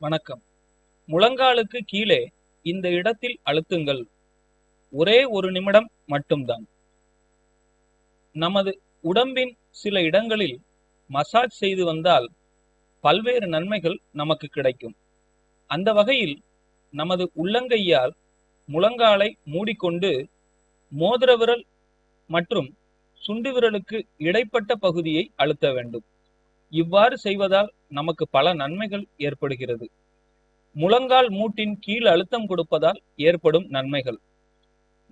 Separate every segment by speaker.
Speaker 1: வணக்கம். முழங்காலுக்கு கீழே இந்த இடத்தில் அழுத்துங்கள். ஒரே ஒரு நிமிடம் மட்டும்தான். நமது உடம்பின் சில இடங்களில் மசாஜ் செய்து வந்தால் பல்வேறு நன்மைகள் நமக்கு கிடைக்கும். அந்த வகையில் நமது உள்ளங்கையால் முழங்காலை மூடிக்கொண்டு மோதிர விரல் மற்றும் சுண்டு விரலுக்கு இடைப்பட்ட பகுதியை அழுத்த வேண்டும். இவ்வாறு செய்வதால் நமக்கு பல நன்மைகள் ஏற்படுகிறது. முழங்கால் மூட்டின் கீழ் அழுத்தம் கொடுப்பதால் ஏற்படும் நன்மைகள்.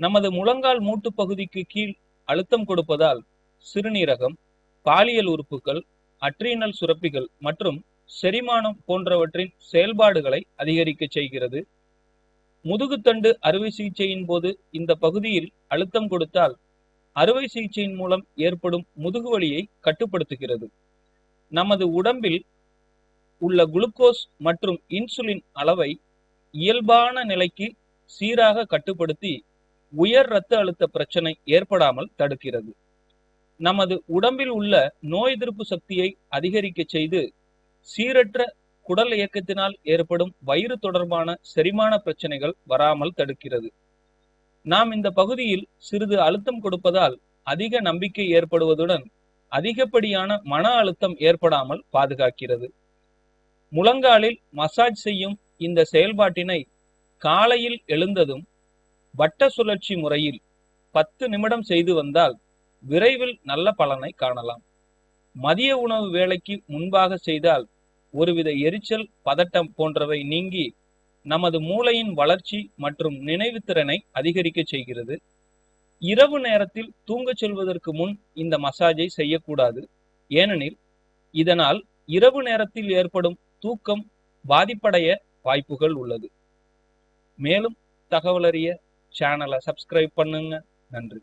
Speaker 1: நமது முழங்கால் மூட்டு பகுதிக்கு கீழ் அழுத்தம் கொடுப்பதால் சிறுநீரகம் பாலியல் உறுப்புகள் அட்ரீனல் சுரப்பிகள் மற்றும் செரிமானம் போன்றவற்றின் செயல்பாடுகளை அதிகரிக்க செய்கிறது. முதுகுத்தண்டு அறுவை சிகிச்சையின் போது இந்த பகுதியில் அழுத்தம் கொடுத்தால் அறுவை சிகிச்சையின் மூலம் ஏற்படும் முதுகு வலியை கட்டுப்படுத்துகிறது. நமது உடம்பில் உள்ள குளுக்கோஸ் மற்றும் இன்சுலின் அளவை இயல்பான நிலைக்கு சீராக கட்டுப்படுத்தி உயர் இரத்த அழுத்த பிரச்சனை ஏற்படாமல் தடுக்கிறது. நமது உடம்பில் உள்ள நோய் எதிர்ப்பு சக்தியை அதிகரிக்க செய்து சீரற்ற குடல் இயக்கத்தினால் ஏற்படும் வயிறு தொடர்பான செரிமான பிரச்சனைகள் வராமல் தடுக்கிறது. நாம் இந்த பகுதியில் சிறிது அழுத்தம் கொடுப்பதால் அதிக நம்பிக்கை ஏற்படுவதுடன் அதிகப்படியான மன அழுத்தம் ஏற்படாமல் பாதுகாக்கிறது. முழங்காலில் மசாஜ் செய்யும் இந்த செயல்பாட்டினை காலையில் எழுந்ததும் வட்ட சுழற்சி முறையில் பத்து நிமிடம் செய்து வந்தால் விரைவில் நல்ல பலனை காணலாம். மதிய உணவு வேலைக்கு முன்பாக செய்தால் ஒருவித எரிச்சல் பதட்டம் போன்றவை நீங்கி நமது மூளையின் வளர்ச்சி மற்றும் நினைவுத்திறனை அதிகரிக்க செய்கிறது. இரவு நேரத்தில் தூங்கச் செல்வதற்கு முன் இந்த மசாஜை செய்யக்கூடாது. ஏனெனில் இதனால் இரவு நேரத்தில் ஏற்படும் தூக்கம் பாதிப்படைய வாய்ப்புகள் உள்ளது. மேலும் தகவலறிய சேனலை சப்ஸ்கிரைப் பண்ணுங்க. நன்றி.